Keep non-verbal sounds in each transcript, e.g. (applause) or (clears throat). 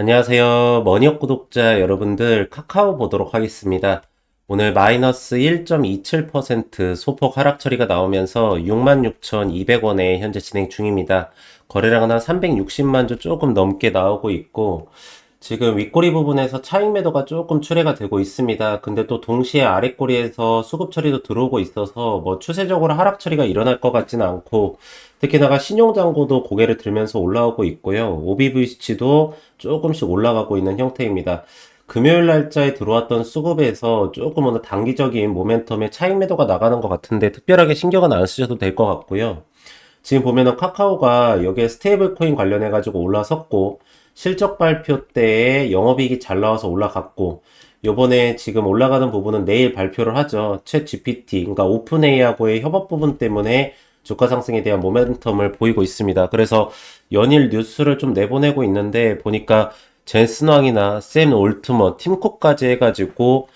안녕하세요. 머니업 구독자 여러분들 카카오 보도록 하겠습니다. 오늘 마이너스 1.27% 소폭 하락 처리가 나오면서 66,200원에 현재 진행 중입니다. 거래량은 한 360만 주 조금 넘게 나오고 있고 지금 윗꼬리 부분에서 차익 매도가 조금 출회가 되고 있습니다. 근데 또 동시에 아랫꼬리에서 수급 처리도 들어오고 있어서 뭐 추세적으로 하락 처리가 일어날 것 같지는 않고 특히나가 신용장고도 고개를 들면서 올라오고 있고요. OBVC도 조금씩 올라가고 있는 형태입니다. 금요일 날짜에 들어왔던 수급에서 조금 오늘 단기적인 모멘텀의 차익 매도가 나가는 것 같은데 특별하게 신경은 안 쓰셔도 될 것 같고요. 지금 보면은 카카오가 여기에 스테이블 코인 관련해 가지고 올라섰고 실적 발표 때에 영업이익이 잘 나와서 올라갔고 요번에 지금 올라가는 부분은 내일 발표를 하죠. 챗 GPT, 그러니까 오픈 AI하고의 협업 부분 때문에 주가 상승에 대한 모멘텀을 보이고 있습니다. 그래서 연일 뉴스를 좀 내보내고 있는데 보니까 젠슨왕이나 샘 올트먼, 팀쿡까지 해가지고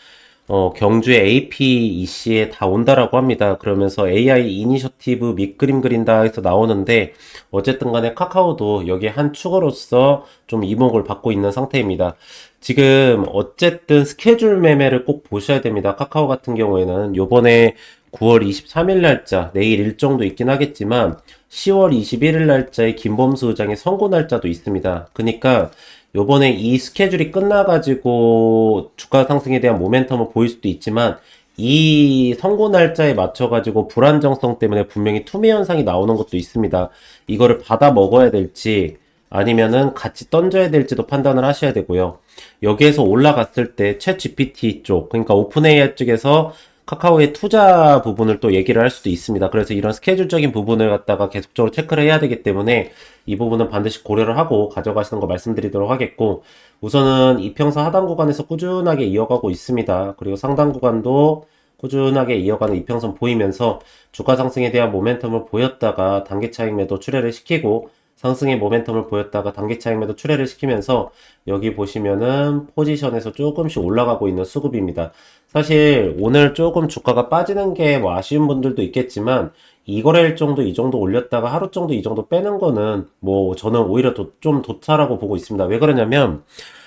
어, 경주의 APEC에 다 온다라고 합니다. 그러면서 AI 이니셔티브 밑그림 그린다 해서 나오는데 어쨌든 간에 카카오도 여기에 한 축으로서 좀 이목을 받고 있는 상태입니다. 지금 어쨌든 스케줄 매매를 꼭 보셔야 됩니다. 카카오 같은 경우에는 요번에 9월 23일 날짜, 내일 일정도 있긴 하겠지만 10월 21일 날짜에 김범수 의장의 선고 날짜도 있습니다. 그러니까 요번에 이 스케줄이 끝나가지고 주가 상승에 대한 모멘텀을 보일 수도 있지만 이 선고 날짜에 맞춰가지고 불안정성 때문에 분명히 투매 현상이 나오는 것도 있습니다. 이거를 받아 먹어야 될지 아니면은 같이 던져야 될지도 판단을 하셔야 되고요. 여기에서 올라갔을 때 챗 GPT 쪽, 그러니까 오픈 AI 쪽에서 카카오의 투자 부분을 또 얘기를 할 수도 있습니다. 그래서 이런 스케줄적인 부분을 갖다가 계속적으로 체크를 해야 되기 때문에 이 부분은 반드시 고려를 하고 가져가시는 거 말씀드리도록 하겠고 우선은 이평선 하단 구간에서 꾸준하게 이어가고 있습니다. 그리고 상단 구간도 꾸준하게 이어가는 이평선 보이면서 주가 상승에 대한 모멘텀을 보였다가 단기 차익 매도 출회를 시키고 상승의 모멘텀을 보였다가 단기 차익매도 출회를 시키면서 여기 보시면은 포지션에서 조금씩 올라가고 있는 수급입니다. 사실 오늘 조금 주가가 빠지는 게 뭐 아쉬운 분들도 있겠지만 이거래일 정도 이 정도 올렸다가 하루 정도 이 정도 빼는 거는 뭐 저는 오히려 도, 좀 도차라고 보고 있습니다. 왜 그러냐면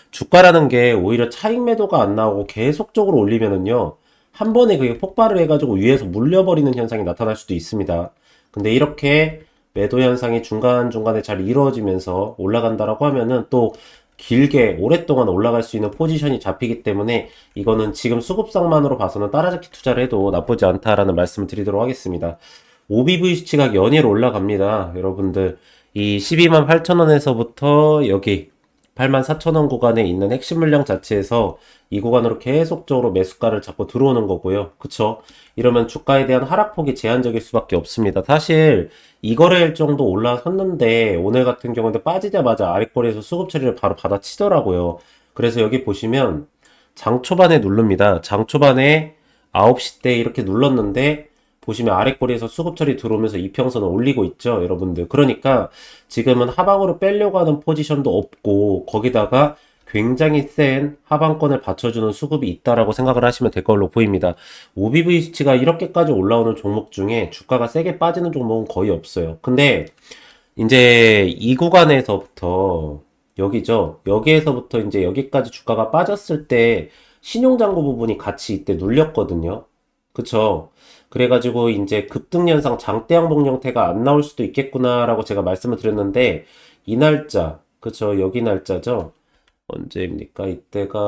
주가라는 게 오히려 차익 매도가 안 나오고 계속적으로 올리면은요 한 번에 그게 폭발을 해가지고 위에서 물려버리는 현상이 나타날 수도 있습니다. 근데 이렇게 매도 현상이 중간중간에 잘 이루어지면서 올라간다라고 하면은 또 길게 오랫동안 올라갈 수 있는 포지션이 잡히기 때문에 이거는 지금 수급상만으로 봐서는 따라잡기 투자를 해도 나쁘지 않다라는 말씀을 드리도록 하겠습니다. OBV 수치가 연일 올라갑니다. 여러분들 이 12만 8천원에서부터 여기 8만 4천원 구간에 있는 핵심 물량 자체에서 이 구간으로 계속적으로 매수가를 잡고 들어오는 거고요. 그쵸? 이러면 주가에 대한 하락폭이 제한적일 수밖에 없습니다. 사실 이 거래일 정도 올라섰는데 오늘 같은 경우는 빠지자마자 아랫거리에서 수급 처리를 바로 받아치더라고요. 그래서 여기 보시면 장 초반에 누릅니다. 장 초반에 9시 때 이렇게 눌렀는데 보시면 아랫꼬리에서 수급 처리 들어오면서 이평선을 올리고 있죠, 여러분들. 그러니까 지금은 하방으로 빼려고 하는 포지션도 없고 거기다가 굉장히 센 하방권을 받쳐주는 수급이 있다라고 생각을 하시면 될 걸로 보입니다. OBV 수치가 이렇게까지 올라오는 종목 중에 주가가 세게 빠지는 종목은 거의 없어요. 근데 이제 이 구간에서부터 여기죠. 여기에서부터 이제 여기까지 주가가 빠졌을 때 신용장고 부분이 같이 이때 눌렸거든요. 그쵸? 그래가지고 이제 급등 현상 장대 항복 형태가 안 나올 수도 있겠구나라고 제가 말씀을 드렸는데 이 날짜 그쵸 여기 날짜죠? 언제입니까? 이때가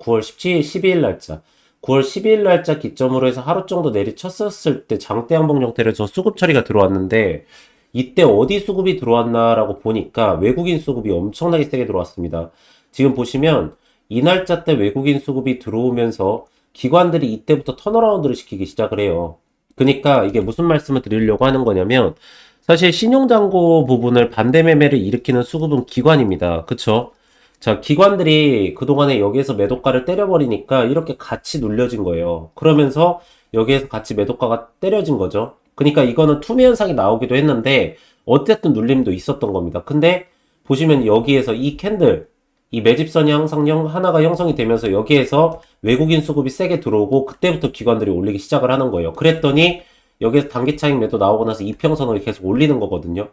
9월 17일 12일 날짜. 9월 12일 날짜 기점으로 해서 하루 정도 내리쳤었을 때 장대 항복 형태로 해서 수급 처리가 들어왔는데 이때 어디 수급이 들어왔나라고 보니까 외국인 수급이 엄청나게 세게 들어왔습니다. 지금 보시면 이 날짜 때 외국인 수급이 들어오면서 기관들이 이때부터 턴어라운드를 시키기 시작을 해요. 그러니까 이게 무슨 말씀을 드리려고 하는 거냐면 사실 신용장고 부분을 반대 매매를 일으키는 수급은 기관입니다. 그쵸? 자, 기관들이 그동안에 여기에서 매도가를 때려버리니까 이렇게 같이 눌려진 거예요. 그러면서 여기에서 같이 매도가가 때려진 거죠. 그러니까 이거는 투매 현상이 나오기도 했는데 어쨌든 눌림도 있었던 겁니다. 근데 보시면 여기에서 이 캔들 이 매집선이 항상 형, 하나가 형성이 되면서 여기에서 외국인 수급이 세게 들어오고 그때부터 기관들이 올리기 시작을 하는 거예요. 그랬더니 여기에서 단기 차익 매도 나오고 나서 이평선을 계속 올리는 거거든요.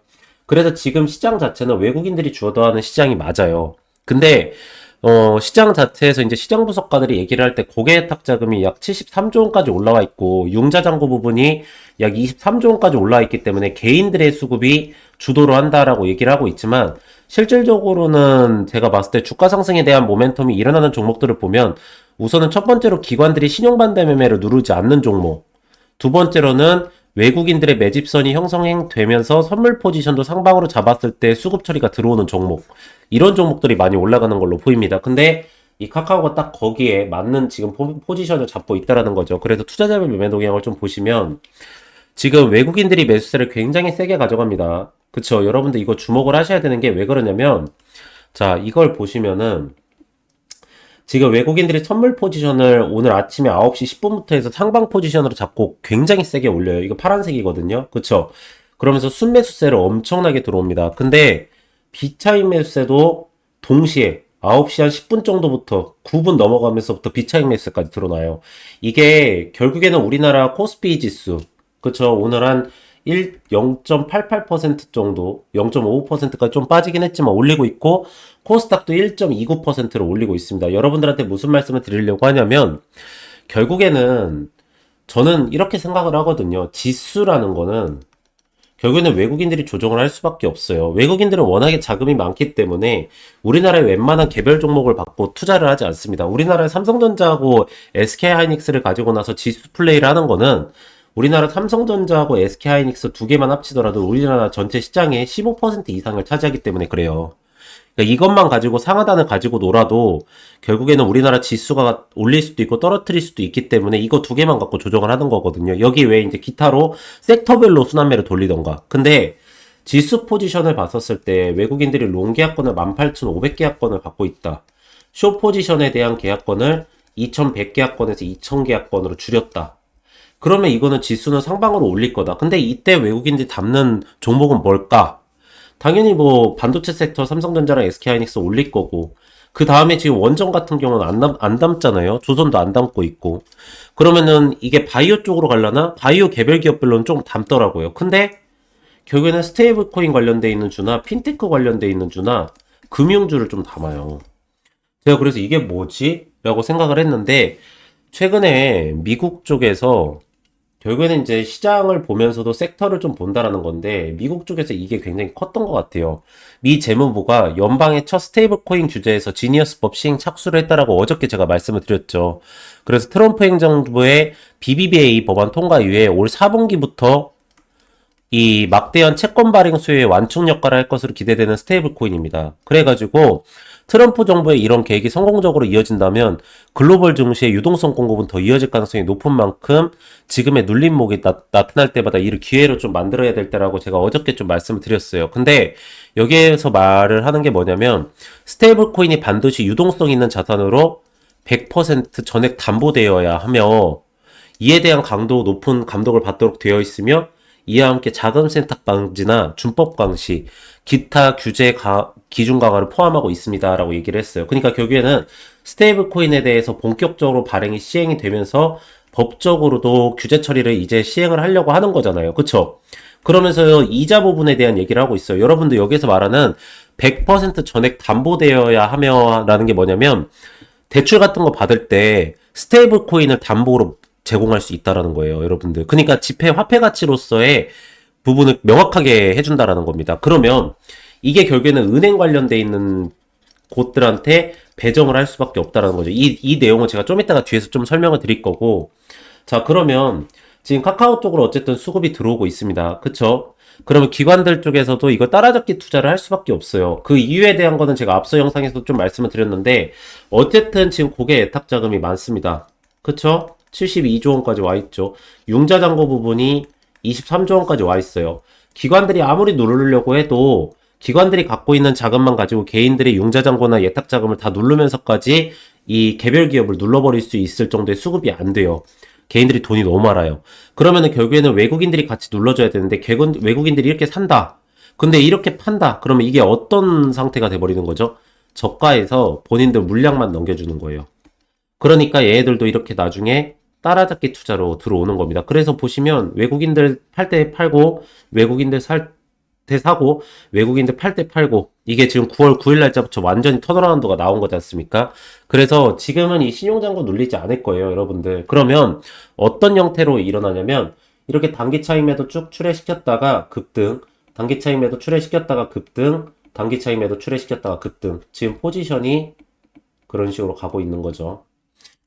그래서 지금 시장 자체는 외국인들이 주도하는 시장이 맞아요. 근데 어, 시장 자체에서 이제 시장 분석가들이 얘기를 할 때 고객탁 자금이 약 73조 원까지 올라와 있고 융자 잔고 부분이 약 23조 원까지 올라와 있기 때문에 개인들의 수급이 주도를 한다라고 얘기를 하고 있지만 실질적으로는 제가 봤을 때 주가 상승에 대한 모멘텀이 일어나는 종목들을 보면 우선은 첫 번째로 기관들이 신용반대 매매를 누르지 않는 종목 두 번째로는 외국인들의 매집선이 형성되면서 선물 포지션도 상방으로 잡았을 때 수급 처리가 들어오는 종목 이런 종목들이 많이 올라가는 걸로 보입니다. 근데 이 카카오가 딱 거기에 맞는 지금 포, 포지션을 잡고 있다라는 거죠. 그래서 투자자별 매매 동향을 좀 보시면 지금 외국인들이 매수세를 굉장히 세게 가져갑니다. 그쵸? 여러분들 이거 주목을 하셔야 되는 게 왜 그러냐면 자 이걸 보시면은 지금 외국인들이 선물 포지션을 오늘 아침에 9시 10분부터 해서 상방 포지션으로 잡고 굉장히 세게 올려요. 이거 파란색이거든요. 그쵸? 그러면서 순매수세를 엄청나게 들어옵니다. 근데 비차익 매수세도 동시에 9시 한 10분 정도부터 9분 넘어가면서부터 비차익 매수세까지 드러나요. 이게 결국에는 우리나라 코스피 지수, 그쵸? 오늘 한 1, 0.88% 정도, 0.55%까지 좀 빠지긴 했지만 올리고 있고, 코스닥도 1.29%로 올리고 있습니다. 여러분들한테 무슨 말씀을 드리려고 하냐면, 결국에는 저는 이렇게 생각을 하거든요. 지수라는 거는 결국에는 외국인들이 조정을 할 수밖에 없어요. 외국인들은 워낙에 자금이 많기 때문에 우리나라의 웬만한 개별 종목을 받고 투자를 하지 않습니다. 우리나라의 삼성전자하고 SK하이닉스를 가지고 나서 지수 플레이를 하는 거는 우리나라 삼성전자하고 SK하이닉스 두 개만 합치더라도 우리나라 전체 시장의 15% 이상을 차지하기 때문에 그래요. 그러니까 이것만 가지고 상하단을 가지고 놀아도 결국에는 우리나라 지수가 올릴 수도 있고 떨어뜨릴 수도 있기 때문에 이거 두 개만 갖고 조정을 하는 거거든요. 여기 왜 이제 기타로 섹터별로 순환매를 돌리던가. 근데 지수 포지션을 봤었을 때 외국인들이 롱 계약권을 18,500계약권을 갖고 있다. 쇼 포지션에 대한 계약권을 2,100계약권에서 2,000계약권으로 줄였다. 그러면 이거는 지수는 상방으로 올릴 거다. 근데 이때 외국인들이 담는 종목은 뭘까? 당연히 뭐 반도체 섹터 삼성전자랑 SK하이닉스 올릴 거고 그 다음에 지금 원전 같은 경우는 안, 담, 안 담잖아요. 조선도 안 담고 있고 그러면은 이게 바이오 쪽으로 갈라나? 바이오 개별 기업별로는 좀 담더라고요. 근데 결국에는 스테이블 코인 관련돼 있는 주나 핀테크 관련돼 있는 주나 금융주를 좀 담아요. 제가 그래서 이게 뭐지? 라고 생각을 했는데 최근에 미국 쪽에서 결국에는 이제 시장을 보면서도 섹터를 좀 본다라는 건데 미국 쪽에서 이게 굉장히 컸던 것 같아요. 미 재무부가 연방의 첫 스테이블 코인 규제에서 지니어스법 시행 착수를 했다라고 어저께 제가 말씀을 드렸죠. 그래서 트럼프 행정부의 BBBA 법안 통과 이후에 올 4분기부터 이 막대한 채권 발행 수요의 완충 역할을 할 것으로 기대되는 스테이블 코인입니다. 그래가지고 트럼프 정부의 이런 계획이 성공적으로 이어진다면 글로벌 증시의 유동성 공급은 더 이어질 가능성이 높은 만큼 지금의 눌림목이 나, 타날 때마다 이를 기회로 좀 만들어야 될 때라고 제가 어저께 좀 말씀을 드렸어요. 근데 여기에서 말을 하는 게 뭐냐면 스테이블 코인이 반드시 유동성 있는 자산으로 100% 전액 담보되어야 하며 이에 대한 강도 높은 감독을 받도록 되어 있으며 이와 함께 자금 세탁 방지나 준법 강시, 기타 규제 가, 기준 강화를 포함하고 있습니다라고 얘기를 했어요. 그러니까 결국에는 스테이블 코인에 대해서 본격적으로 발행이 시행이 되면서 법적으로도 규제 처리를 이제 시행을 하려고 하는 거잖아요. 그쵸? 그러면서 이자 부분에 대한 얘기를 하고 있어요. 여러분들 여기서 말하는 100% 전액 담보되어야 하며라는 게 뭐냐면 대출 같은 거 받을 때 스테이블 코인을 담보로 제공할 수 있다라는 거예요, 여러분들. 그러니까 지폐 화폐 가치로서의 부분을 명확하게 해준다라는 겁니다. 그러면 이게 결국에는 은행 관련돼 있는 곳들한테 배정을 할 수밖에 없다라는 거죠. 이, 이 내용은 제가 좀 이따가 뒤에서 좀 설명을 드릴 거고. 자, 그러면 지금 카카오 쪽으로 어쨌든 수급이 들어오고 있습니다. 그쵸? 그러면 기관들 쪽에서도 이거 따라잡기 투자를 할 수밖에 없어요. 그 이유에 대한 거는 제가 앞서 영상에서 좀 말씀을 드렸는데, 어쨌든 지금 고객 애탁 자금이 많습니다. 그쵸? 72조 원까지 와 있죠. 융자 잔고 부분이 23조 원까지 와 있어요. 기관들이 아무리 누르려고 해도 기관들이 갖고 있는 자금만 가지고 개인들이 융자 잔고나 예탁 자금을 다 누르면서까지 이 개별 기업을 눌러버릴 수 있을 정도의 수급이 안 돼요. 개인들이 돈이 너무 많아요. 그러면은 결국에는 외국인들이 같이 눌러줘야 되는데 외국인들이 이렇게 산다. 근데 이렇게 판다. 그러면 이게 어떤 상태가 돼버리는 거죠? 저가에서 본인들 물량만 넘겨주는 거예요. 그러니까 얘들도 이렇게 나중에 따라잡기 투자로 들어오는 겁니다. 그래서 보시면 외국인들 팔 때 팔고 외국인들 살대 사고 외국인들 팔 때 팔고 이게 지금 9월 9일 날짜부터 완전히 턴어라운드가 나온 거지 않습니까? 그래서 지금은 이 신용장고 눌리지 않을 거예요, 여러분들. 그러면 어떤 형태로 일어나냐면 이렇게 단기 차익 매도 쭉 출회시켰다가 급등, 단기 차익 매도 출회시켰다가 급등, 단기 차익 매도 출회시켰다가 급등. 지금 포지션이 그런 식으로 가고 있는 거죠.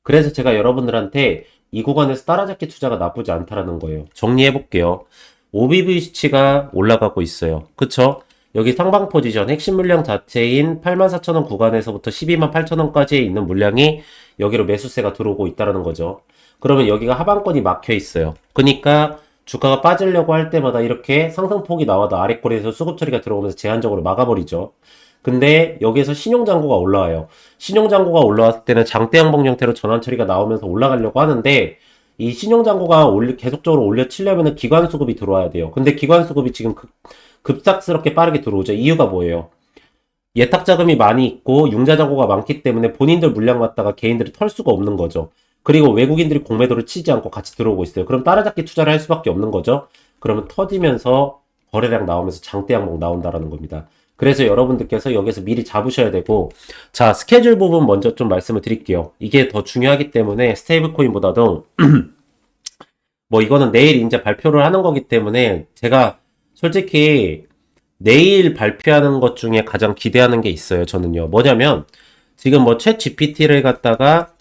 그래서 제가 여러분들한테 이 구간에서 따라잡기 투자가 나쁘지 않다라는 거예요. 정리해 볼게요. OBV 수치가 올라가고 있어요. 그쵸? 여기 상방 포지션 핵심 물량 자체인 84,000원 구간에서부터 128,000원까지 있는 물량이 여기로 매수세가 들어오고 있다라는 거죠. 그러면 여기가 하방권이 막혀 있어요. 그러니까 주가가 빠지려고 할 때마다 이렇게 상승폭이 나와도 아래꼬리에서 수급 처리가 들어오면서 제한적으로 막아버리죠. 근데 여기에서 신용장고가 올라와요. 신용장고가 올라왔을 때는 장대 양봉 형태로 전환 처리가 나오면서 올라가려고 하는데 이 신용장고가 올리, 계속적으로 올려치려면 기관 수급이 들어와야 돼요. 근데 기관 수급이 지금 급, 급작스럽게 빠르게 들어오죠. 이유가 뭐예요? 예탁 자금이 많이 있고 융자 잔고가 많기 때문에 본인들 물량 갖다가 개인들이 털 수가 없는 거죠. 그리고 외국인들이 공매도를 치지 않고 같이 들어오고 있어요. 그럼 따라잡기 투자를 할 수밖에 없는 거죠. 그러면 터지면서 거래량 나오면서 장대 양봉 나온다라는 겁니다. 그래서 여러분들께서 여기서 미리 잡으셔야 되고 자 스케줄 부분 먼저 좀 말씀을 드릴게요. 이게 더 중요하기 때문에 스테이블 코인보다도 (clears throat) 뭐 이거는 내일 이제 발표를 하는 거기 때문에 제가 솔직히 내일 발표하는 것 중에 가장 기대하는 게 있어요. 저는요. 뭐냐면 지금 뭐 챗 GPT를 갖다가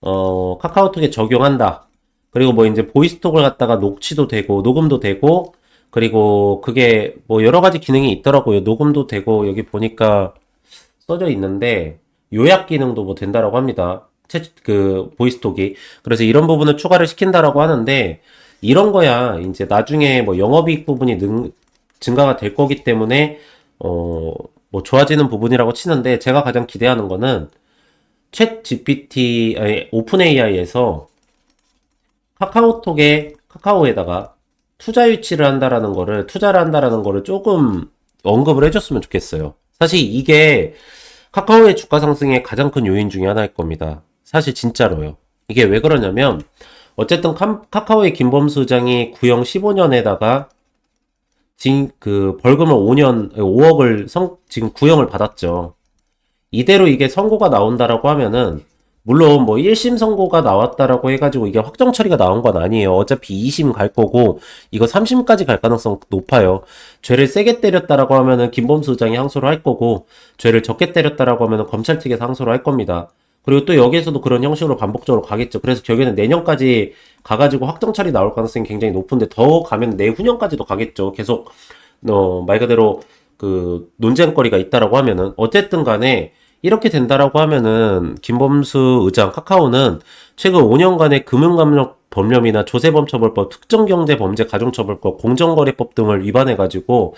어 카카오톡에 적용한다. 그리고 뭐 이제 보이스톡을 갖다가 녹취도 되고 녹음도 되고 그리고 그게 뭐 여러 가지 기능이 있더라고요. 녹음도 되고 여기 보니까 써져 있는데 요약 기능도 뭐 된다라고 합니다. 채, 그 보이스톡이. 그래서 이런 부분을 추가를 시킨다라고 하는데 이런 거야 이제 나중에 뭐 영업이익 부분이 능, 증가가 될 거기 때문에 어 뭐 좋아지는 부분이라고 치는데 제가 가장 기대하는 거는 챗 GPT 아니 오픈 AI에서 카카오톡에 카카오에다가 투자 유치를 한다라는 거를 투자를 한다라는 거를 조금 언급을 해줬으면 좋겠어요. 사실 이게 카카오의 주가 상승의 가장 큰 요인 중에 하나일 겁니다. 사실 진짜로요. 이게 왜 그러냐면 어쨌든 카, 카오의 김범수 의장이 구형 15년에다가 지금 그 벌금을 5년 5억을 성, 지금 구형을 받았죠. 이대로 이게 선고가 나온다라고 하면은 물론 뭐 1심 선고가 나왔다라고 해가지고 이게 확정 처리가 나온 건 아니에요. 어차피 2심 갈 거고 이거 3심까지 갈 가능성 높아요. 죄를 세게 때렸다라고 하면은 김범수 의장이 항소를 할 거고 죄를 적게 때렸다라고 하면은 검찰 측에서 항소를 할 겁니다. 그리고 또 여기에서도 그런 형식으로 반복적으로 가겠죠. 그래서 결국에는 내년까지 가가지고 확정 처리 나올 가능성이 굉장히 높은데 더 가면 내후년까지도 가겠죠. 계속 어, 말 그대로 그 논쟁거리가 있다라고 하면은 어쨌든 간에 이렇게 된다라고 하면은 김범수 의장 카카오는 최근 5년간의 금융감독 법령이나 조세범처벌법, 특정경제범죄 가중처벌법, 공정거래법 등을 위반해가지고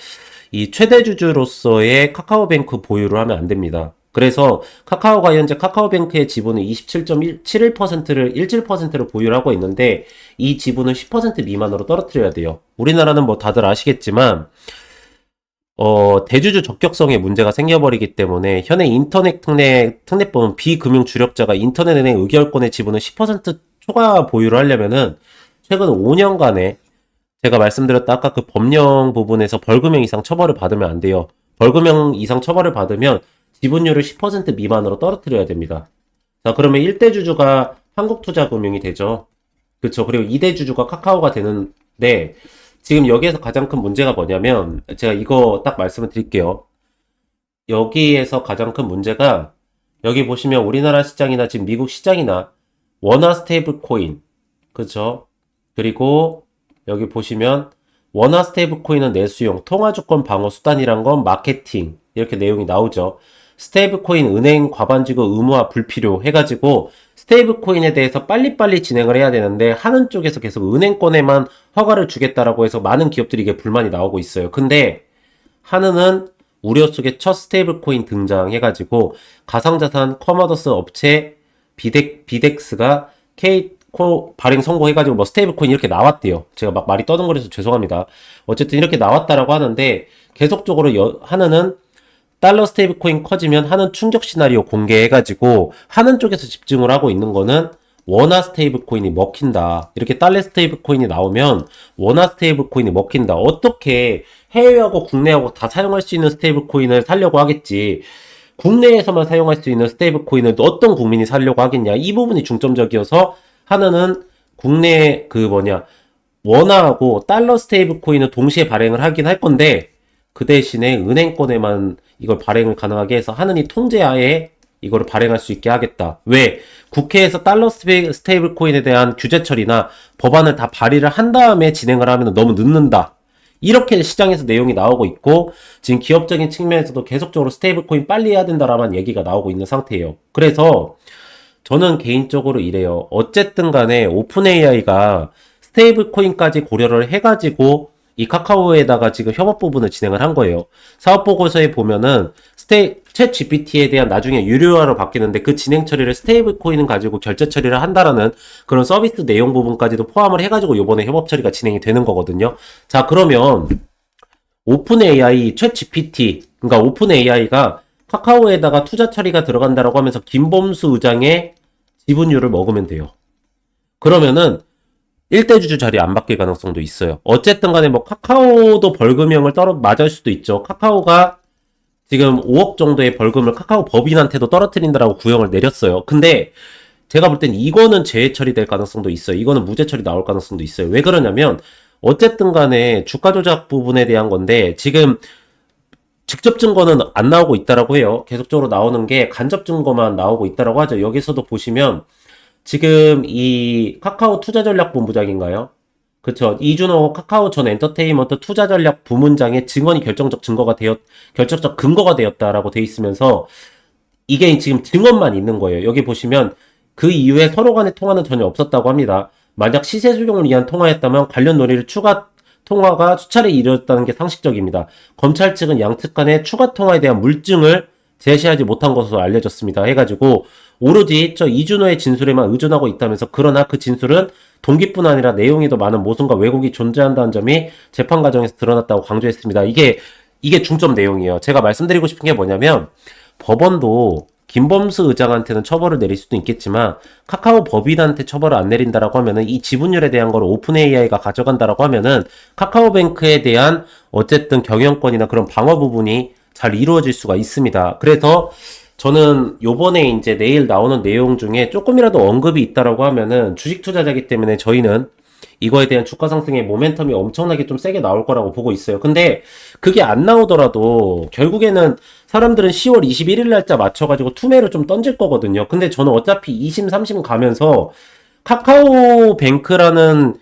이 최대 주주로서의 카카오뱅크 보유를 하면 안 됩니다. 그래서 카카오가 현재 카카오뱅크의 지분은 27.71%를 17%를 보유를 하고 있는데 이 지분은 10% 미만으로 떨어뜨려야 돼요. 우리나라는 뭐 다들 아시겠지만 어, 대주주 적격성에 문제가 생겨버리기 때문에 현행 인터넷 특례, 특례법은 비금융 주력자가 인터넷 은행 의결권의 지분은 10% 초과 보유를 하려면은 최근 5년간에 제가 말씀드렸다 아까 그 법령 부분에서 벌금형 이상 처벌을 받으면 안 돼요. 벌금형 이상 처벌을 받으면 지분율을 10% 미만으로 떨어뜨려야 됩니다. 자, 그러면 1대 주주가 한국투자금융이 되죠. 그렇죠. 그리고 2대 주주가 카카오가 되는데 지금 여기에서 가장 큰 문제가 뭐냐면 제가 이거 딱 말씀을 드릴게요. 여기에서 가장 큰 문제가 여기 보시면 우리나라 시장이나 지금 미국 시장이나 원화 스테이블 코인 그렇죠? 그리고 여기 보시면 원화 스테이블 코인은 내수용, 통화 주권 방어 수단이란 건 마케팅 이렇게 내용이 나오죠. 스테이블 코인 은행 과반지급 의무화 불필요 해가지고 스테이블 코인에 대해서 빨리빨리 진행을 해야 되는데 하는 쪽에서 계속 은행권에만 허가를 주겠다라고 해서 많은 기업들이 이게 불만이 나오고 있어요. 근데 하느는 우려 속에 첫 스테이블 코인 등장해가지고 가상자산 커머더스 업체 비덱, 비덱스가 K 코 발행 성공해가지고 뭐 스테이블 코인 이렇게 나왔대요. 제가 막 말이 떠듬거려서 죄송합니다. 어쨌든 이렇게 나왔다라고 하는데 계속적으로 여, 하느는 달러 스테이블 코인 커지면 하는 충격 시나리오 공개해가지고 하는 쪽에서 집중을 하고 있는 거는 원화 스테이블 코인이 먹힌다. 이렇게 달러 스테이블 코인이 나오면 원화 스테이블 코인이 먹힌다. 어떻게 해외하고 국내하고 다 사용할 수 있는 스테이블 코인을 살려고 하겠지. 국내에서만 사용할 수 있는 스테이블 코인을 어떤 국민이 살려고 하겠냐. 이 부분이 중점적이어서 하나는 국내 그 뭐냐 원화하고 달러 스테이블 코인을 동시에 발행을 하긴 할 건데 그 대신에 은행권에만 이걸 발행을 가능하게 해서 하느니 통제하에 이거를 발행할 수 있게 하겠다. 왜? 국회에서 달러 스테이블 코인에 대한 규제 처리나 법안을 다 발의를 한 다음에 진행을 하면 너무 늦는다. 이렇게 시장에서 내용이 나오고 있고 지금 기업적인 측면에서도 계속적으로 스테이블 코인 빨리 해야 된다라는 얘기가 나오고 있는 상태예요. 그래서 저는 개인적으로 이래요. 어쨌든 간에 오픈 AI가 스테이블 코인까지 고려를 해가지고 이 카카오에다가 지금 협업 부분을 진행을 한 거예요. 사업 보고서에 보면은 스테이 챗 GPT에 대한 나중에 유료화로 바뀌는데 그 진행 처리를 스테이블 코인을 가지고 결제 처리를 한다라는 그런 서비스 내용 부분까지도 포함을 해가지고 요번에 협업 처리가 진행이 되는 거거든요. 자 그러면 오픈 AI, 챗 GPT, 그러니까 오픈 AI가 카카오에다가 투자 처리가 들어간다라고 하면서 김범수 의장의 지분율을 먹으면 돼요. 그러면은 1대 주주 자리 안 바뀔 가능성도 있어요. 어쨌든 간에 뭐 카카오도 벌금형을 떨어 맞을 수도 있죠. 카카오가 지금 5억 정도의 벌금을 카카오 법인한테도 떨어뜨린다라고 구형을 내렸어요. 근데 제가 볼 땐 이거는 재해 처리될 가능성도 있어요. 이거는 무죄 처리 나올 가능성도 있어요. 왜 그러냐면 어쨌든 간에 주가 조작 부분에 대한 건데 지금 직접 증거는 안 나오고 있다라고 해요. 계속적으로 나오는 게 간접 증거만 나오고 있다라고 하죠. 여기서도 보시면 지금 이 카카오 투자 전략 본부장인가요? 그쵸. 이준호 카카오 전 엔터테인먼트 투자 전략 부문장의 증언이 결정적 증거가 되었, 결정적 근거가 되었다라고 돼 있으면서 이게 지금 증언만 있는 거예요. 여기 보시면 그 이후에 서로 간의 통화는 전혀 없었다고 합니다. 만약 시세 수용을 위한 통화였다면 관련 논의를 추가 통화가 수차례 이루어졌다는 게 상식적입니다. 검찰 측은 양측 간의 추가 통화에 대한 물증을 제시하지 못한 것으로 알려졌습니다. 해가지고 오로지 저 이준호의 진술에만 의존하고 있다면서 그러나 그 진술은 동기뿐 아니라 내용에도 많은 모순과 왜곡이 존재한다는 점이 재판 과정에서 드러났다고 강조했습니다. 이게 이게 중점 내용이에요. 제가 말씀드리고 싶은 게 뭐냐면 법원도 김범수 의장한테는 처벌을 내릴 수도 있겠지만 카카오 법인한테 처벌을 안 내린다라고 하면은 이 지분율에 대한 걸 오픈 AI가 가져간다라고 하면은 카카오뱅크에 대한 어쨌든 경영권이나 그런 방어 부분이 잘 이루어질 수가 있습니다. 그래서 저는 요번에 이제 내일 나오는 내용 중에 조금이라도 언급이 있다라고 하면은 주식 투자자기 때문에 저희는 이거에 대한 주가 상승의 모멘텀이 엄청나게 좀 세게 나올 거라고 보고 있어요. 근데 그게 안 나오더라도 결국에는 사람들은 10월 21일 날짜 맞춰가지고 투매를 좀 던질 거거든요. 근데 저는 어차피 20, 30 가면서 카카오 뱅크라는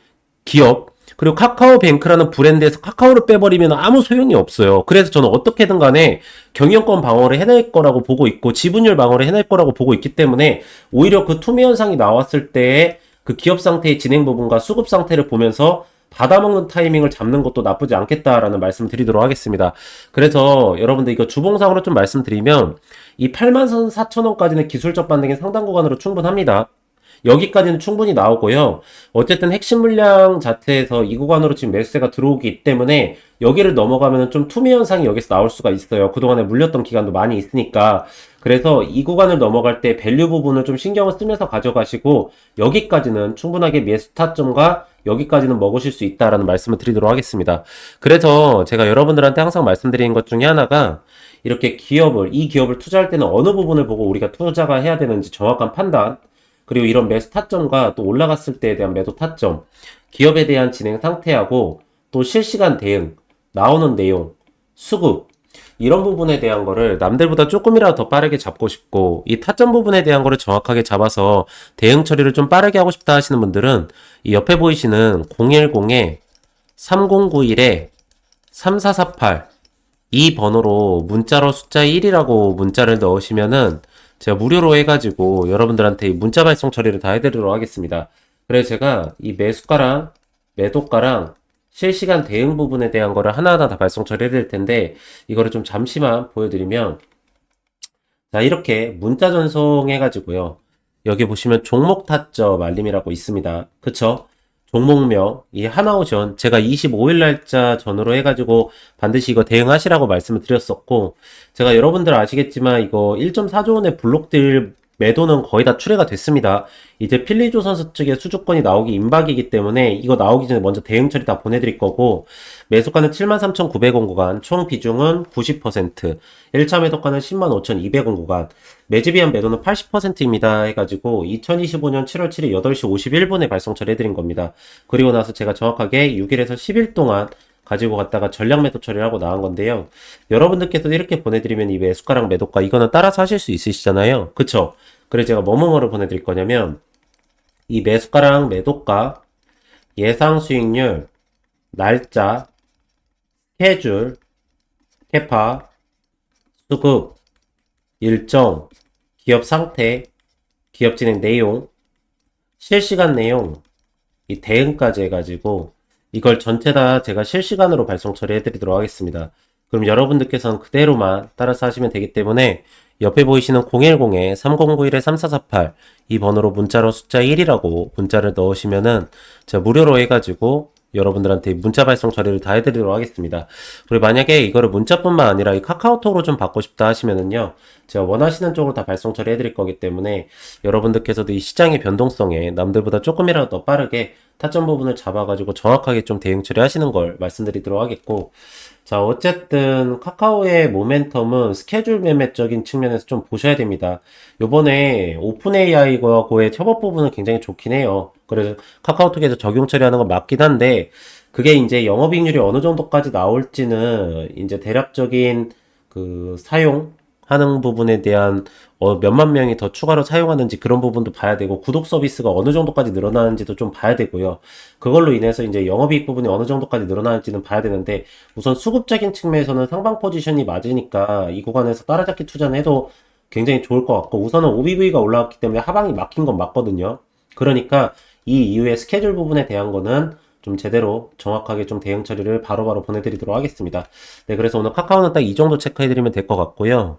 기업 그리고 카카오뱅크라는 브랜드에서 카카오를 빼버리면 아무 소용이 없어요. 그래서 저는 어떻게든 간에 경영권 방어를 해낼 거라고 보고 있고 지분율 방어를 해낼 거라고 보고 있기 때문에 오히려 그 투매 현상이 나왔을 때의 그 기업 상태의 진행 부분과 수급 상태를 보면서 받아먹는 타이밍을 잡는 것도 나쁘지 않겠다라는 말씀을 드리도록 하겠습니다. 그래서 여러분들 이거 주봉상으로 좀 말씀드리면 이 8만 4천원까지는 기술적 반등의 상당 구간으로 충분합니다. 여기까지는 충분히 나오고요. 어쨌든 핵심 물량 자체에서 이 구간으로 지금 매수세가 들어오기 때문에 여기를 넘어가면 좀 투매 현상이 여기서 나올 수가 있어요. 그동안에 물렸던 기간도 많이 있으니까. 그래서 이 구간을 넘어갈 때 밸류 부분을 좀 신경을 쓰면서 가져가시고 여기까지는 충분하게 매수 타점과 여기까지는 먹으실 수 있다라는 말씀을 드리도록 하겠습니다. 그래서 제가 여러분들한테 항상 말씀드리는 것 중에 하나가 이렇게 기업을 이 기업을 투자할 때는 어느 부분을 보고 우리가 투자가 해야 되는지 정확한 판단 그리고 이런 매수 타점과 또 올라갔을 때에 대한 매도 타점, 기업에 대한 진행 상태하고 또 실시간 대응, 나오는 내용, 수급, 이런 부분에 대한 거를 남들보다 조금이라도 더 빠르게 잡고 싶고, 이 타점 부분에 대한 거를 정확하게 잡아서 대응 처리를 좀 빠르게 하고 싶다 하시는 분들은 이 옆에 보이시는 010에 3091에 3448 이 번호로 문자로 숫자 1이라고 문자를 넣으시면은 제가 무료로 해가지고 여러분들한테 문자 발송 처리를 다 해드리도록 하겠습니다. 그래서 제가 이 매수가랑 매도가랑 실시간 대응 부분에 대한 거를 하나하나 다 발송 처리해 드릴 텐데 이거를 좀 잠시만 보여드리면 자 이렇게 문자 전송 해 가지고요. 여기 보시면 종목 타점 알림이라고 있습니다. 그쵸? 종목명, 이 하나오션, 제가 25일 날짜 전으로 해가지고 반드시 이거 대응하시라고 말씀을 드렸었고, 제가 여러분들 아시겠지만 이거 1.4조 원의 블록들 매도는 거의 다 출회가 됐습니다. 이제 필리조 선수 측의 수주권이 나오기 임박이기 때문에 이거 나오기 전에 먼저 대응 처리 다 보내드릴 거고 매수가는 73,900원 구간, 총 비중은 90%, 1차 매도가는 105,200원 구간, 매집이한 매도는 80%입니다 해가지고 2025년 7월 7일 8시 51분에 발송 처리해드린 겁니다. 그리고 나서 제가 정확하게 6일에서 10일 동안 가지고 갔다가 전략 매도 처리를 하고 나온 건데요. 여러분들께서 이렇게 보내드리면 이 매수가랑 매도가 이거는 따라서 하실 수 있으시잖아요. 그쵸? 그래서 제가 뭐뭐뭐를 보내드릴 거냐면 이 매수가랑 매도가 예상 수익률 날짜 스케줄 캐파 수급 일정 기업 상태 기업 진행 내용 실시간 내용 이 대응까지 해가지고 이걸 전체 다 제가 실시간으로 발송 처리해 드리도록 하겠습니다. 그럼 여러분들께서는 그대로만 따라서 하시면 되기 때문에 옆에 보이시는 010-3091-3448 이 번호로 문자로 숫자 1이라고 문자를 넣으시면은 제가 무료로 해가지고 여러분들한테 문자 발송 처리를 다 해드리도록 하겠습니다. 그리고 만약에 이거를 문자뿐만 아니라 이 카카오톡으로 좀 받고 싶다 하시면은요, 제가 원하시는 쪽으로 다 발송 처리 해드릴 거기 때문에 여러분들께서도 이 시장의 변동성에 남들보다 조금이라도 더 빠르게 타점 부분을 잡아가지고 정확하게 좀 대응 처리하시는 걸 말씀드리도록 하겠고, 자, 어쨌든 카카오의 모멘텀은 스케줄 매매적인 측면에서 좀 보셔야 됩니다. 요번에 오픈 AI하고의 협업 부분은 굉장히 좋긴 해요. 그래서 카카오톡에서 적용 처리하는 건 맞긴 한데, 그게 이제 영업이익률이 어느 정도까지 나올지는 이제 대략적인 그 사용, 하는 부분에 대한 어, 몇만 명이 더 추가로 사용하는지 그런 부분도 봐야 되고 구독 서비스가 어느 정도까지 늘어나는지도 좀 봐야 되고요. 그걸로 인해서 이제 영업이익 부분이 어느 정도까지 늘어나는지는 봐야 되는데 우선 수급적인 측면에서는 상방 포지션이 맞으니까 이 구간에서 따라잡기 투자는 해도 굉장히 좋을 것 같고 우선은 OBV가 올라왔기 때문에 하방이 막힌 건 맞거든요. 그러니까 이 이후에 스케줄 부분에 대한 거는 좀 제대로 정확하게 좀 대응 처리를 바로바로 보내드리도록 하겠습니다. 네, 그래서 오늘 카카오는 딱 이 정도 체크해드리면 될 것 같고요.